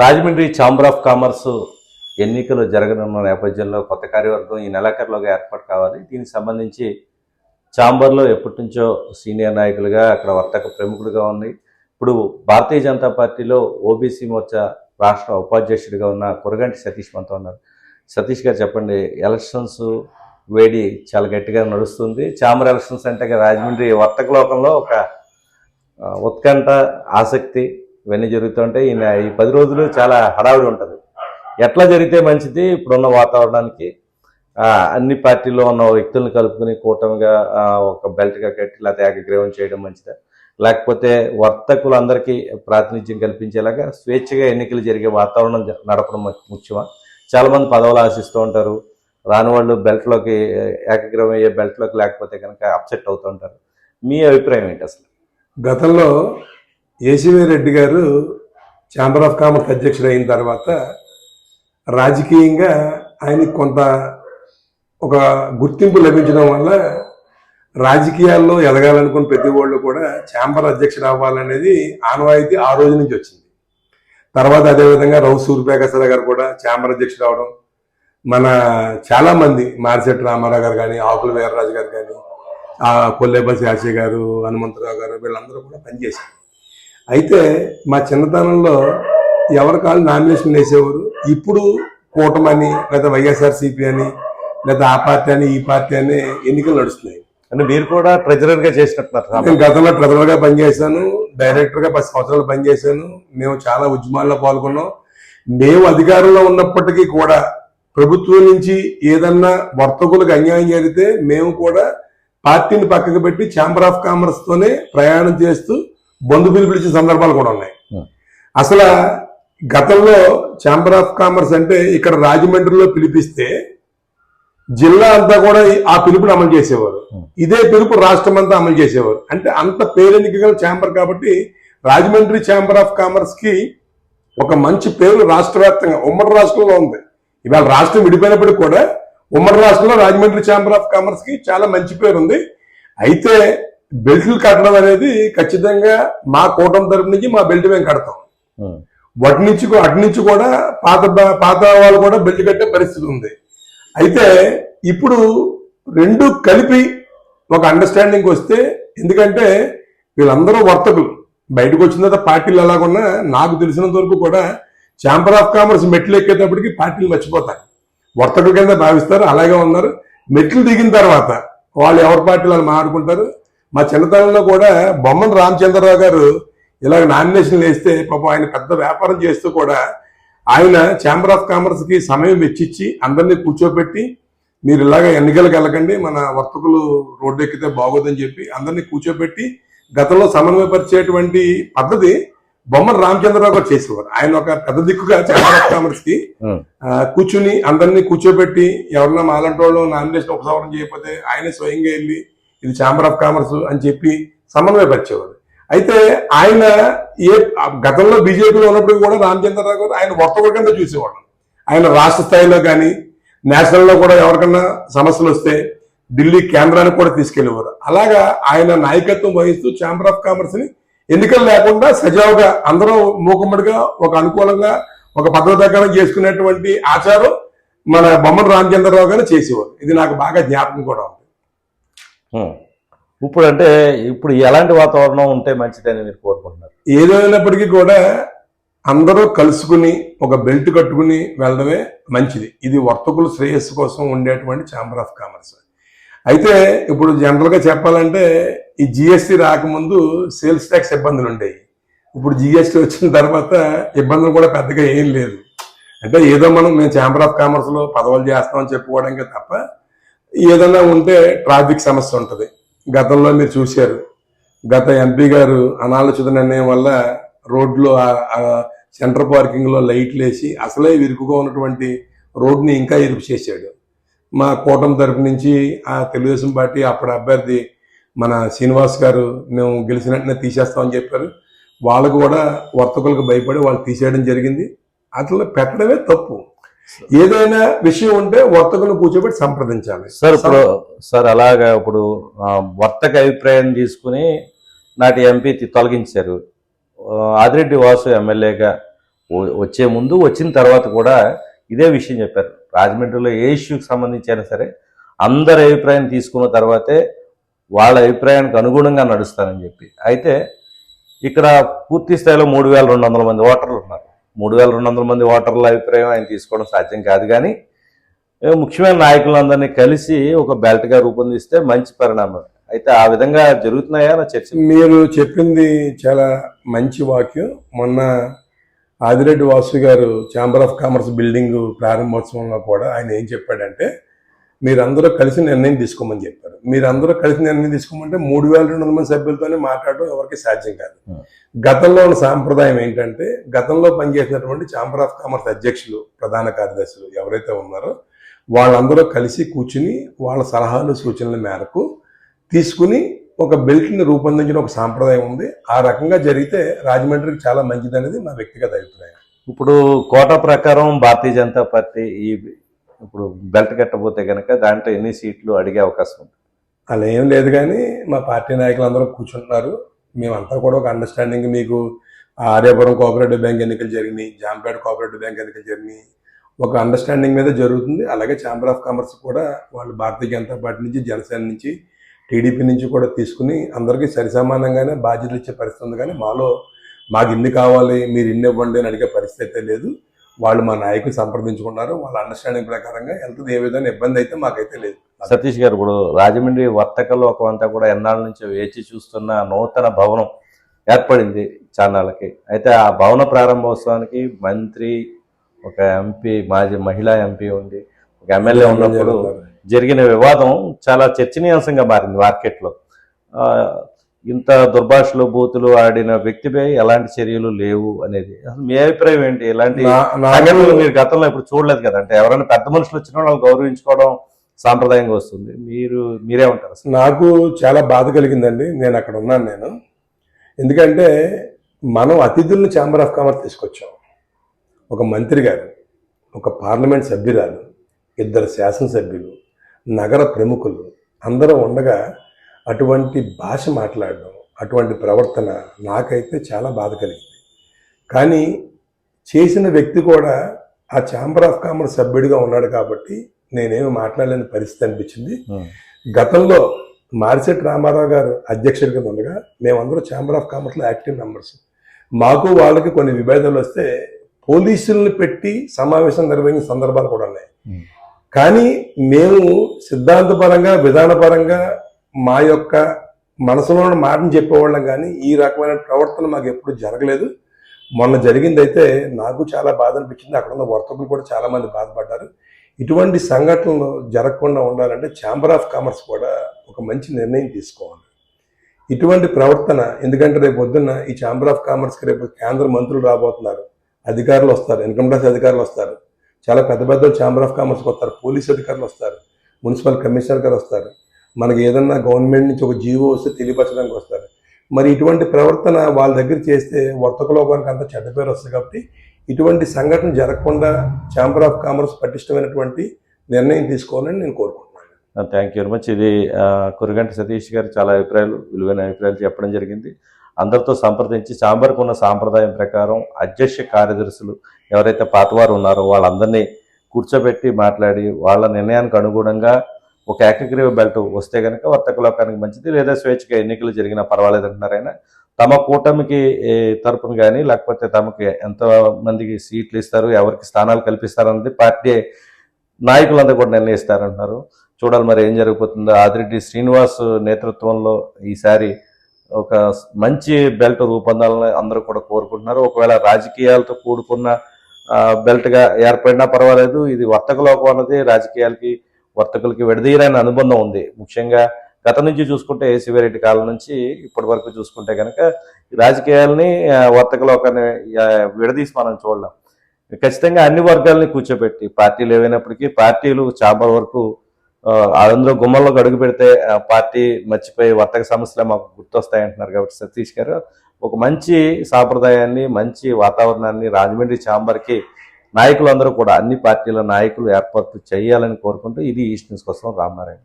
Rajahmundry chamber of commerce ఎన్నికలు జరగనున్న నేపథ్యంలో కొత్త కార్యవర్గం ఈ నెలాఖరులోగా ఏర్పాటు కావాలి. దీనికి సంబంధించి ఛాంబర్లో ఎప్పటి నుంచో సీనియర్ నాయకులుగా అక్కడ వర్తక ప్రముఖుడిగా ఉంది ఇప్పుడు భారతీయ జనతా పార్టీలో ఓబీసీ మోర్చా రాష్ట్ర ఉపాధ్యక్షుడిగా ఉన్న కురగంటి సతీష్ మనతో ఉన్నారు. సతీష్ గారు చెప్పండి ఎలక్షన్స్ వేడి చాలా గట్టిగా నడుస్తుంది. చామర ఎలక్షన్స్ అంటే రాజమండ్రి వర్తక లోకంలో ఒక ఉత్కంఠ ఆసక్తి ఇవన్నీ జరుగుతుంటే ఈయన ఈ పది రోజులు చాలా హడావిడి ఉంటుంది. ఎట్లా జరిగితే మంచిది ఇప్పుడున్న వాతావరణానికి? అన్ని పార్టీల్లో ఉన్న వ్యక్తులను కలుపుకుని కూటమిగా ఒక బెల్ట్గా కట్టి లేకపోతే ఏకగ్రీవం చేయడం మంచిదా? లేకపోతే వర్తకులందరికీ ప్రాతినిధ్యం కల్పించేలాగా స్వేచ్ఛగా ఎన్నికలు జరిగే వాతావరణం నడపడం ముఖ్యమా? చాలామంది పదవులు ఆశిస్తూ ఉంటారు. రాని వాళ్ళు బెల్ట్లోకి ఏకగ్రీవం అయ్యే బెల్ట్లోకి లేకపోతే కనుక అప్సెట్ అవుతూ ఉంటారు. మీ అభిప్రాయం ఏంటి అసలు? గతంలో ఏసీవీ రెడ్డి గారు ఛాంబర్ ఆఫ్ కామర్స్ అధ్యక్షుడు అయిన తర్వాత రాజకీయంగా ఆయనకి కొంత ఒక గుర్తింపు లభించడం వల్ల రాజకీయాల్లో ఎదగాలనుకున్న ప్రతి వాళ్ళు కూడా ఛాంబర్ అధ్యక్షుడు అవ్వాలనేది ఆనవాయితీ ఆ రోజు నుంచి వచ్చింది. తర్వాత అదేవిధంగా రౌ సూర్యప్రకాశరావు గారు కూడా ఛాంబర్ అధ్యక్షుడు అవడం మన చాలామంది మారిశెట్టి రామారావు గారు కానీ ఆకుల వీరరాజు గారు కానీ ఆ కొల్లేపల్లి శాస్త్రి గారు హనుమంతరావు గారు వీళ్ళందరూ కూడా పనిచేశారు. అయితే మా చిన్నతనంలో ఎవరి కాళ్ళు నామినేషన్ వేసేవారు? ఇప్పుడు కూటమని లేదా వైఎస్ఆర్సీపీ అని లేదా ఆ పార్టీ అని ఈ పార్టీ అని ఎన్నికలు నడుస్తున్నాయి. అంటే మీరు కూడా ట్రెజరర్గా చేసినట్టున్నారు నేను గతంలో ట్రెజరర్గా పనిచేశాను డైరెక్టర్గా పది సంవత్సరాలు పనిచేశాను మేము చాలా ఉద్యమాల్లో పాల్గొన్నాం. మేము అధికారంలో ఉన్నప్పటికీ కూడా ప్రభుత్వం నుంచి ఏదన్నా వర్తకులకు అన్యాయం జరిగితే మేము కూడా పార్టీని పక్కకు పెట్టి ఛాంబర్ ఆఫ్ కామర్స్ తోనే ప్రయాణం చేస్తూ బంధు పిలిపించే సందర్భాలు కూడా ఉన్నాయి. అసలు గతంలో ఛాంబర్ ఆఫ్ కామర్స్ అంటే ఇక్కడ రాజమండ్రిలో పిలిపిస్తే జిల్లా అంతా కూడా ఆ పిలుపుని అమలు చేసేవారు. ఇదే పిలుపు రాష్ట్రం అంతా అమలు చేసేవారు. అంటే అంత పేరెన్నిక గల ఛాంబర్ కాబట్టి రాజమండ్రి ఛాంబర్ ఆఫ్ కామర్స్కి ఒక మంచి పేరు రాష్ట్ర వ్యాప్తంగా ఉమ్మడి రాష్ట్రంలో ఉంది. ఇవాళ రాష్ట్రం విడిపోయినప్పటికీ కూడా ఉమ్మడి రాష్ట్రంలో రాజమండ్రి ఛాంబర్ ఆఫ్ కామర్స్కి చాలా మంచి పేరు ఉంది అయితే బెల్ట్లు కట్టడం అనేది ఖచ్చితంగా మా కూటమి తరపు నుంచి మా బెల్ట్ మేము కడతాం. వాటి నుంచి అటు నుంచి కూడా పాత పాత వాళ్ళు కూడా బెల్ట్ కట్టే పరిస్థితి ఉంది. అయితే ఇప్పుడు రెండు కలిపి ఒక అండర్స్టాండింగ్ వస్తే ఎందుకంటే వీళ్ళందరూ వర్తకులు. బయటకు వచ్చిన తర్వాత పార్టీలు ఎలాగున్నా నాకు తెలిసినంత వరకు కూడా ఛాంబర్ ఆఫ్ కామర్స్ మెట్లు ఎక్కేటప్పటికి పార్టీలు మర్చిపోతారు. వర్తకుల కింద భావిస్తారు అలాగే ఉన్నారు. మెట్లు దిగిన తర్వాత వాళ్ళు ఎవరి పార్టీలు వాళ్ళు మాట్లాడుకుంటారు? మా చిన్నతనంలో కూడా బొమ్మన రామచంద్రరావు గారు ఇలాగ నామినేషన్ వేస్తే పాపం ఆయన పెద్ద వ్యాపారం చేస్తూ కూడా ఆయన ఛాంబర్ ఆఫ్ కామర్స్కి సమయం వెచ్చిచ్చి అందరినీ కూర్చోబెట్టి మీరు ఇలాగ ఎన్నికలకు వెళ్ళకండి మన వర్తకులు రోడ్డు ఎక్కితే బాగోదని చెప్పి అందరినీ కూర్చోబెట్టి గతంలో సమన్వయపరిచేటువంటి పద్ధతి బొమ్మన రామచంద్రరావు గారు చేసేవారు. ఆయన ఒక పెద్ద దిక్కుగా ఛాంబర్ ఆఫ్ కామర్స్కి కూర్చుని అందరినీ కూర్చోబెట్టి ఎవరన్నా మాలంటి వాళ్ళు నామినేషన్ ఉపసంహరణ చేయకపోతే ఆయన స్వయంగా వెళ్ళి ఇది ఛాంబర్ ఆఫ్ కామర్స్ అని చెప్పి సమన్వయపరిచేవారు అయితే ఆయన ఏ గతంలో బీజేపీలో ఉన్నప్పుడు కూడా రామచంద్రరావు గారు ఆయన వర్తకుల కింద చూసేవాడు. ఆయన రాష్ట్ర స్థాయిలో కానీ నేషనల్లో కూడా ఎవరికన్నా సమస్యలు వస్తే ఢిల్లీ కేంద్రానికి కూడా తీసుకెళ్ళేవారు. అలాగా ఆయన నాయకత్వం వహిస్తూ ఛాంబర్ ఆఫ్ కామర్స్ని ఎన్నికలు లేకుండా సజావుగా అందరూ మూకుమ్మడిగా ఒక అనుకూలంగా ఒక పద్ధతి చేసుకునేటువంటి ఆచారం మన బొమ్మన రామచంద్రరావు గారు చేసేవారు. ఇది నాకు బాగా జ్ఞాపకం కూడా ఉంది. ఇప్పుడు అంటే ఇప్పుడు ఎలాంటి వాతావరణం ఉంటే మంచిదని మీరు కోరుకుంటున్నారు? ఏదైనప్పటికీ కూడా అందరూ కలుసుకుని ఒక బెల్ట్ కట్టుకుని వెళ్ళడమే మంచిది. ఇది వర్తకుల శ్రేయస్సు కోసం ఉండేటువంటి ఛాంబర్ ఆఫ్ కామర్స్. అయితే ఇప్పుడు జనరల్గా చెప్పాలంటే ఈ జిఎస్టి రాకముందు సేల్స్ ట్యాక్స్ ఇబ్బందులు ఉండేవి. ఇప్పుడు జిఎస్టి వచ్చిన తర్వాత ఇబ్బందులు కూడా పెద్దగా ఏం లేదు. అంటే ఏదో మనం మేము ఛాంబర్ ఆఫ్ కామర్స్లో పదవులు చేస్తామని చెప్పుకోవడానికి తప్ప ఏదైనా ఉంటే ట్రాఫిక్ సమస్య ఉంటుంది. గతంలో మీరు చూశారు. గత ఎంపీ గారు అనాలోచిత నిర్ణయం వల్ల రోడ్లో సెంటర్ పార్కింగ్లో లైట్లు వేసి అసలే విరుకుగా ఉన్నటువంటి రోడ్ని ఇంకా ఇరుపు చేశాడు. మా కూటమి తరపు నుంచి ఆ తెలుగుదేశం పార్టీ అప్పుడు అభ్యర్థి మన శ్రీనివాస్ గారు మేము గెలిచిన వెంటనే తీసేస్తామని చెప్పారు. వాళ్ళకు కూడా వర్తకులకు భయపడి వాళ్ళు తీసేయడం జరిగింది. అట్లా పెట్టడమే తప్పు. ఏదైనా విషయం ఉంటే వర్తకులను కూర్చోబెట్టి సంప్రదించాలి. సార్ ఇప్పుడు సార్ అలాగా ఇప్పుడు వర్తక అభిప్రాయం తీసుకుని నాటి ఎంపీ తొలగించారు. ఆదిరెడ్డి వాసు ఎమ్మెల్యేగా వచ్చే ముందు వచ్చిన తర్వాత కూడా ఇదే విషయం చెప్పారు. రాజమండ్రిలో ఏ ఇష్యూకి సంబంధించి అయినా సరే అందరి అభిప్రాయం తీసుకున్న తర్వాతే వాళ్ళ అభిప్రాయానికి అనుగుణంగా నడుస్తానని చెప్పి. అయితే ఇక్కడ పూర్తి స్థాయిలో మూడు వేల రెండు వందల మంది ఓటర్లు ఉన్నారు. మూడు వేల రెండు వందల మంది ఓటర్ల అభిప్రాయం ఆయన తీసుకోవడం సాధ్యం కాదు. కానీ ఏ ముఖ్యమైన నాయకులందరినీ కలిసి ఒక బెల్ట్గా రూపొందిస్తే మంచి పరిణామం అయితే ఆ విధంగా జరుగుతున్నాయా నా చర్చ? మీరు చెప్పింది చాలా మంచి వాక్యం. మొన్న Adireddy Vasu garu chamber of commerce building ప్రారంభోత్సవంలో కూడా ఆయన ఏం చెప్పాడంటే మీరందరూ కలిసి నిర్ణయం తీసుకోమని చెప్పారు. మీరందరూ కలిసి నిర్ణయం తీసుకోమంటే మూడు వేల రెండు వందల మంది సభ్యులతోనే మాట్లాడడం ఎవరికి సాధ్యం కాదు. గతంలో ఉన్న సాంప్రదాయం ఏంటంటే గతంలో పనిచేసినటువంటి ఛాంబర్ ఆఫ్ కామర్స్ అధ్యక్షులు ప్రధాన కార్యదర్శులు ఎవరైతే ఉన్నారో వాళ్ళందరూ కలిసి కూర్చుని వాళ్ళ సలహాలు సూచనల మేరకు తీసుకుని ఒక బెల్ట్ని రూపొందించిన ఒక సాంప్రదాయం ఉంది. ఆ రకంగా జరిగితే రాజమండ్రికి చాలా మంచిది అనేది నా వ్యక్తిగత అభిప్రాయం. ఇప్పుడు కోట ప్రకారం భారతీయ జనతా పార్టీ ఈ ఇప్పుడు బెల్ట్ కట్టబోతే కనుక దాంట్లో ఎన్ని సీట్లు అడిగే అవకాశం ఉంది? అలా ఏం లేదు కానీ మా పార్టీ నాయకులు అందరూ కూర్చుంటున్నారు. మేమంతా కూడా ఒక అండర్స్టాండింగ్ మీకు ఆర్యాపురం కోఆపరేటివ్ బ్యాంక్ ఎన్నికలు జరిగినాయి జాంపేట కోఆపరేటివ్ బ్యాంక్ ఎన్నికలు జరిగినాయి. ఒక అండర్స్టాండింగ్ మీద జరుగుతుంది. అలాగే ఛాంబర్ ఆఫ్ కామర్స్ కూడా వాళ్ళు భారతీయ జనతా పార్టీ నుంచి జనసేన నుంచి టీడీపీ నుంచి కూడా తీసుకుని అందరికీ సరిసమానంగానే బాధ్యతలు ఇచ్చే పరిస్థితి ఉంది. కానీ మాలో మాకు ఇన్ని కావాలి మీరు ఇన్ని ఇవ్వండి అని అడిగే పరిస్థితి అయితే లేదు. వాళ్ళు మా నాయకులు సంప్రదించుకున్నారు. వాళ్ళ అండర్స్టాండింగ్ ప్రకారంగా వెళ్తుంది ఏ విధంగా ఇబ్బంది అయితే మాకైతే లేదు. సతీష్ గారు ఇప్పుడు రాజమండ్రి వర్తక లోకం అంతా కూడా ఎన్నాళ్ళ నుంచి వేచి చూస్తున్న నూతన భవనం ఏర్పడింది చాన్నాళ్ళకి. అయితే ఆ భవన ప్రారంభోత్సవానికి మంత్రి ఒక ఎంపీ మాజీ మహిళా ఎంపీ ఉంది ఒక ఎమ్మెల్యే ఉన్నప్పుడు జరిగిన వివాదం చాలా చర్చనీయాంశంగా మారింది మార్కెట్లో. ఇంత దుర్భాషలు బూతులు ఆడిన వ్యక్తిపై ఎలాంటి చర్యలు లేవు అనేది. అసలు మీ అభిప్రాయం ఏంటి? సంఘటనలు మీరు గతంలో ఇప్పుడు చూడలేదు కదా? అంటే ఎవరైనా పెద్ద మనుషులు వచ్చిన వాళ్ళు గౌరవించుకోవడం సాంప్రదాయంగా వస్తుంది. మీరు మీరేమంటారు అసలు? నాకు చాలా బాధ కలిగిందండి. నేను అక్కడ ఉన్నాను నేను. ఎందుకంటే మనం అతిథులను ఛాంబర్ ఆఫ్ కామర్స్ తీసుకొచ్చాం. ఒక మంత్రి గారు ఒక పార్లమెంట్ సభ్యురాలు ఇద్దరు శాసనసభ్యులు నగర ప్రముఖులు అందరూ ఉండగా అటువంటి భాష మాట్లాడడం అటువంటి ప్రవర్తన నాకైతే చాలా బాధ కలిగింది. కానీ చేసిన వ్యక్తి కూడా ఆ ఛాంబర్ ఆఫ్ కామర్స్ సభ్యుడిగా ఉన్నాడు కాబట్టి నేనేమి మాట్లాడలేని పరిస్థితి అనిపించింది. గతంలో మార్చెట్ రామారావు గారు అధ్యక్షుడి కింద ఉండగా మేమందరం ఛాంబర్ ఆఫ్ కామర్స్లో యాక్టివ్ మెంబర్స్. మాకు వాళ్ళకి కొన్ని విభేదాలు వస్తే పోలీసులను పెట్టి సమావేశం నిర్వహించిన సందర్భాలు కూడా ఉన్నాయి. కానీ మేము సిద్ధాంతపరంగా విధానపరంగా మా యొక్క మనసులో మాటను చెప్పేవాళ్ళం కానీ ఈ రకమైన ప్రవర్తన మాకు ఎప్పుడు జరగలేదు. మొన్న జరిగిందైతే నాకు చాలా బాధ అనిపించింది. అక్కడ ఉన్న వర్తకులు కూడా చాలామంది బాధపడ్డారు. ఇటువంటి సంఘటనలు జరగకుండా ఉండాలంటే ఛాంబర్ ఆఫ్ కామర్స్ కూడా ఒక మంచి నిర్ణయం తీసుకోవాలి. ఇటువంటి ప్రవర్తన ఎందుకంటే రేపు పొద్దున్న ఈ ఛాంబర్ ఆఫ్ కామర్స్కి రేపు కేంద్ర మంత్రులు రాబోతున్నారు. అధికారులు వస్తారు ఇన్కమ్ ట్యాక్స్ అధికారులు వస్తారు. చాలా పెద్ద పెద్ద ఛాంబర్ ఆఫ్ కామర్స్కి వస్తారు పోలీస్ అధికారులు వస్తారు మున్సిపల్ కమిషనర్ గారు వస్తారు. మనకి ఏదన్నా గవర్నమెంట్ నుంచి ఒక జీవో వస్తే తెలియపరచడానికి వస్తారు. మరి ఇటువంటి ప్రవర్తన వాళ్ళ దగ్గర చేస్తే వర్తక లోకానికి అంత చెడ్డ పేరు వస్తుంది కాబట్టి ఇటువంటి సంఘటన జరగకుండా ఛాంబర్ ఆఫ్ కామర్స్ పటిష్టమైనటువంటి నిర్ణయం తీసుకోవాలని నేను కోరుకుంటున్నాను. థ్యాంక్ యూ వెరీ మచ్ ఇది uh, కురగంట సతీష్ గారు చాలా అభిప్రాయాలు విలువైన అభిప్రాయాలు చెప్పడం జరిగింది. అందరితో సంప్రదించి ఛాంబర్కు ఉన్న సాంప్రదాయం ప్రకారం అధ్యక్ష కార్యదర్శులు ఎవరైతే పాతవారు ఉన్నారో వాళ్ళందరినీ కూర్చోబెట్టి మాట్లాడి వాళ్ళ నిర్ణయానికి అనుగుణంగా ఒక ఏకగ్రీవ బెల్ట్ వస్తే కనుక వర్తక లోకానికి మంచిది లేదా స్వేచ్ఛగా ఎన్నికలు జరిగినా పర్వాలేదు అంటున్నారు ఆయన. తమ కూటమికి తరపున కానీ లేకపోతే తమకి ఎంత మందికి సీట్లు ఇస్తారు ఎవరికి స్థానాలు కల్పిస్తారన్నది పార్టీ నాయకులంతా కూడా నిర్ణయిస్తారంటున్నారు. చూడాలి మరి ఏం జరగబోతుందో. ఆదిరెడ్డి శ్రీనివాస్ నేతృత్వంలో ఈసారి ఒక మంచి బెల్ట్ రూపొందాలని అందరూ కూడా కోరుకుంటున్నారు. ఒకవేళ రాజకీయాలతో కూడుకున్న బెల్ట్గా ఏర్పడినా పర్వాలేదు. ఇది వర్తక లోకం అన్నది రాజకీయాలకి వర్తకులకి విడదీయరాని అనుబంధం ఉంది. ముఖ్యంగా గత నుంచి చూసుకుంటే ఏసీవీరెడ్డి కాలం నుంచి ఇప్పటి వరకు చూసుకుంటే కనుక ఈ రాజకీయాలని వర్తకులు ఒక విడదీసి మనం చూడలేం. ఖచ్చితంగా అన్ని వర్గాలని కూర్చోబెట్టి పార్టీలు ఏవైనప్పటికీ పార్టీలు చాంబర్ వరకు అందులో గుమ్మల్లోకి అడుగు పెడితే పార్టీ మర్చిపోయి వర్తక సమస్యలు మాకు గుర్తొస్తాయి అంటున్నారు కాబట్టి సతీష్ గారు. ఒక మంచి సాంప్రదాయాన్ని మంచి వాతావరణాన్ని రాజమండ్రి ఛాంబర్కి నాయకులందరూ కూడా అన్ని పార్టీల నాయకులు ఏర్పాటు చేయాలని కోరుకుంటూ ఇది ఈస్ట్ న్యూస్ కోసం రామారాయణ.